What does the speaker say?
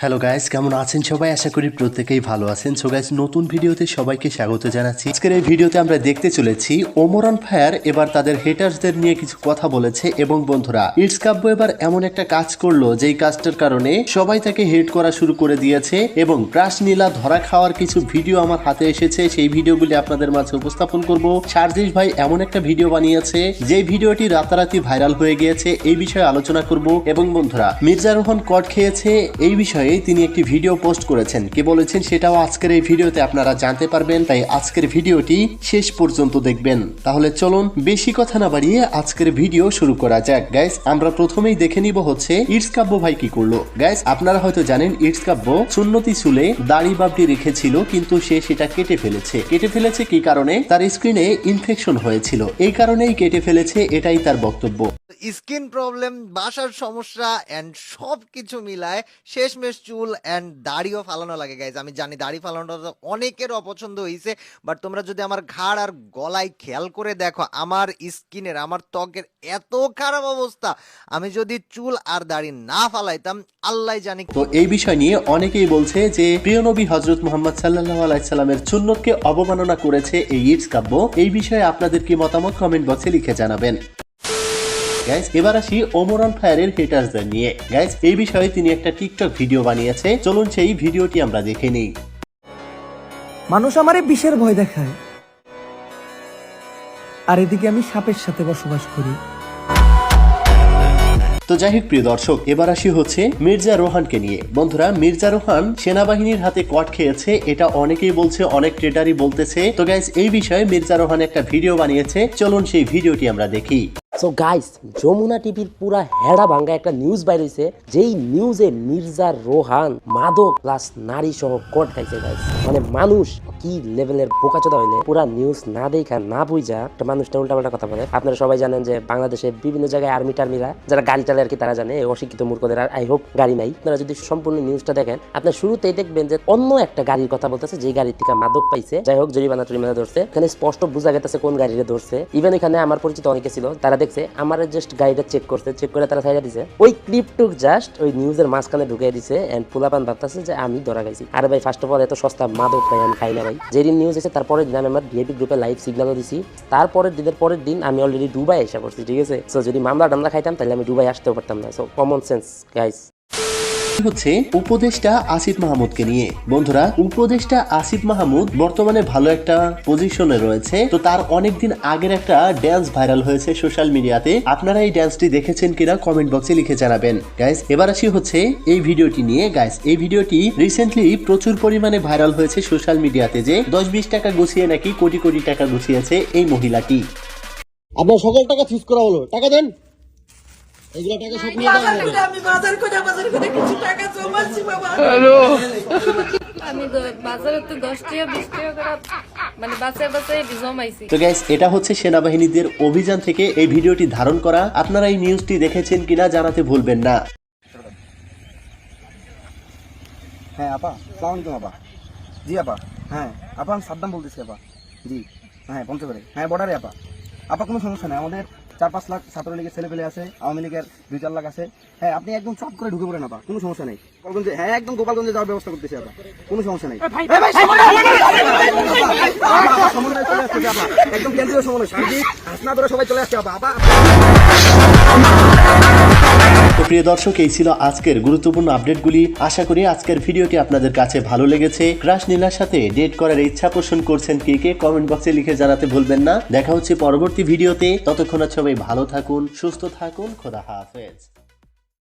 Hello guys কেমন আছেন সবাই? আশা করি প্রত্যেকেই ভালো আছেন। সো গাইস নতুন ভিডিওতে সবাইকে স্বাগত জানাচ্ছি। আজকের এই ভিডিওতে আমরা দেখতে চলেছি ওমরান ফায়ার এবার তাদের হেটার্সদের নিয়ে কিছু কথা বলেছে এবং বন্ধুরা ইটস কাব্য এবার এমন একটা কাজ করল, যেই কাজটার কারণে সবাই তাকে হেট করা শুরু করে দিয়েছে এবং ক্রাশ নীলা ধরা খাওয়ার কিছু ভিডিও আমার হাতে এসেছে। সেই ভিডিওগুলি আপনাদের মাঝে উপস্থাপন করব। সার্জিস ভাই এমন একটা ভিডিও বানিয়েছে যে ভিডিওটি রাতারাতি ভাইরাল হয়ে গিয়েছে। এই বিষয়ে আলোচনা করব এবং বন্ধুরা, মির্জা রোহন কট খেয়েছে, এই বিষয়ে তিনি একটি ভিডিও পোস্ট করেছেন। কি বলেছেন সেটাও আজকের এই ভিডিওতে আপনারা জানতে পারবেন, তাই আজকের ভিডিওটি শেষ পর্যন্ত দেখবেন। তাহলে চলুন বেশি কথা না বাড়িয়ে আজকের ভিডিও শুরু করা যাক। গাইস আমরা প্রথমেই দেখে নিব হচ্ছে ইটস কাব্য ভাই কি করল। গাইস আপনারা হয়তো জানেন ইটস কাব্য সুন্নতি চুলে দাড়ি বাবটি রেখেছিল, কিন্তু সে সেটা কেটে ফেলেছে। কেটে ফেলেছে কি কারণে? তার স্ক্রিনে ইনফেকশন হয়েছিল। এই কারণেই কেটে ফেলেছে, এটাই তার বক্তব্য। স্কিন প্রবলেম, বাসার সমস্যা অ্যান্ড সব কিছু মিলায় শেষমেশ চুল অ্যান্ড দাড়িও ফালানো লাগে গাইজ আমি জানি দাড়ি ফালানোটা অনেকের অপছন্দ হয়েছে বাট তোমরা যদি আমার ঘাড় আর গলায় খেয়াল করে দেখো, আমার স্কিনের, আমার ত্বকের এত খারাপ অবস্থা, আমি যদি চুল আর দাড়ি না ফালাইতাম আল্লাহ জানি তো এই বিষয় নিয়ে অনেকেই বলছে যে প্রিয় নবী হজরত মোহাম্মদ সাল্লাহ আলাইসাল্লামের সুন্নতকে অবমাননা করেছে এই ইটস কাব্য। এই বিষয়ে আপনাদের কি মতামত কমেন্ট বক্সে লিখে জানাবেন। গাইস এবার আসি ওমরান ফায়ারের হেটার্সদের নিয়ে। গাইস এই বিষয়ে তিনি একটা টিকটক ভিডিও বানিয়েছে। চলুন সেই ভিডিওটি আমরা দেখে নিই। মানুষ আমারে বিষের ভয় দেখায়। আর এদিকে আমি সাপের সাথে বসবাস করি। তো যাই হোক প্রিয় দর্শক এবার আসি হচ্ছে মির্জা রোহানকে নিয়ে। বন্ধুরা মির্জা রোহান সেনাবাহিনীর হাতে কট খেয়েছে এটা অনেকেই বলছে অনেক ট্রেডারই বলতেছে। তো গাইস এই বিষয়ে মির্জা রোহান একটা ভিডিও বানিয়েছে। চলুন সেই ভিডিওটি আমরা দেখি। সো গাইস যমুনা টিভির পুরা হেড়া ভাঙ্গা একটা নিউজ বাইর হয়েছে যেই নিউজে মির্জা, রোহান, মাদক প্লাস নারী সহ কট খাইছে গাইস মানে মানুষ কি লেভেলের বোকাচোদা হইলে পুরা নিউজ না দেখা না বুঝা একটা মানুষটা উল্টাপাল্টা কথা বলে। আপনারা সবাই জানেন যে বাংলাদেশে বিভিন্ন জায়গায় আর্মি টার্মিরা, যারা গাড়ি চালায় আর কি, তারা জানে অশিক্ষিত মূর্খদের আর আই হোপ গাড়ি নাই। আপনারা যদি সম্পূর্ণ নিউজটা দেখেন, আপনার শুরুতেই দেখবেন যে অন্য একটা গাড়ির কথা বলতেছে যে গাড়ির থেকে মাদক পাইছে। যাই হোক, জরিমানা টরিমানা ধরছে। এখানে স্পষ্ট বোঝা গেছে কোন গাড়িরে ধরছে। ইভেন এখানে আমার পরিচিত অনেকে ছিল, তারা দেখছে, আমার জাস্ট গাড়িটা চেক করছে চেক করে তারা সাইডা দিছে। ওই ক্লিপটুক জাস্ট ওই নিউজের মাঝখানে ঢুকিয়ে দিছে এন্ড পুলাপান ভাবতেছে যে আমি ধরা গেছি আরে ভাই ফার্স্ট অফ অল এত সস্তা মাদক ভাই আমি খাই না ভাই যেদিন নিউজ এসে তারপরে দিন আমি আমার ভিআইপি গ্রুপে লাইভ সিগনালও দিছি। তারপরের দিনের পরের দিন আমি অলরেডি দুবাই এসে পড়ছি, ঠিক আছে? সো যদি মামলা টামলা খাইতাম, তাহলে আমি দুবাই আসতেও পারতাম না। সো কমন সেন্স গাইস হচ্ছে, উপদেষ্টা আসিফ মাহমুদকে নিয়ে। বন্ধুরা, উপদেষ্টা আসিফ মাহমুদ বর্তমানে ভালো একটা পজিশনে রয়েছে। তো তার অনেকদিন আগের একটা ড্যান্স ভাইরাল হয়েছে সোশ্যাল মিডিয়াতে আপনারা এই ড্যান্সটি দেখেছেন কিনা কমেন্ট বক্সে লিখে জানাবেন। গাইস এবার আসি হচ্ছে এই ভিডিওটি নিয়ে। গাইস এই ভিডিওটি রিসেন্টলি প্রচুর পরিমাণে ভাইরাল হয়েছে সোশ্যাল মিডিয়াতে যে দশ বিশ টাকা গুছিয়ে নাকি কোটি কোটি টাকা গুছিয়েছে এই মহিলাটি। আপনার সকল টাকা ফিস করা হলো। টাকা দেন। এগুলো টাকা সব নিয়ে যাওয়া বাজার হবে করে আমি বাজার করে বাজার করে কিছু টাকা জমাচ্ছি বাবা। আমি বাজারে তো দশ টাকা বিশ টাকা করে মানে বাসায় বাসায় জমাইছি। তো গাইস এটা হচ্ছে সেনাবাহিনীদের অভিযান থেকে এই ভিডিওটি ধারণ করা। আপনারা এই নিউজটি দেখেছেন কিনা জানাতে ভুলবেন না। হ্যাঁ আপা সালাম আলাইকুম আপা। জি আপা। হ্যাঁ আপা আমি সাদ্দাম বলতেছি আপা। জি হ্যাঁ পঞ্চগড়ে হ্যাঁ বর্ডারে আপা। আপা কোনো সমস্যা নেই। আমাদের চার পাঁচ লাখ ছাত্রলীগের ছেলে পেলে আছে আওয়ামী লীগের দুই চার লাখ আছে হ্যাঁ আপনি একদম চট করে ঢুকে পড়েন আপা কোনো সমস্যা নেই গোপালগঞ্জে হ্যাঁ একদম গোপালগঞ্জে যাওয়ার ব্যবস্থা করতেছি আপা কোনো সমস্যা নেই একদম কেন্দ্রীয় সমন্বয়। সার্বিক হাসনা ধরে সবাই চলে আসছে প্রিয় দর্শক, এই ছিল আজকের গুরুত্বপূর্ণ আপডেটগুলি। আশা করি আজকের ভিডিওটি আপনাদের কাছে ভালো লেগেছে। ক্রাশ নীলার সাথে ডেট করার ইচ্ছা পোষণ করছেন কে কে কমেন্ট বক্সে লিখে জানাতে ভুলবেন না। দেখা হচ্ছে পরবর্তী ভিডিওতে। ততক্ষণ সবাই ভালো থাকুন, সুস্থ থাকুন। খোদা হাফেজ।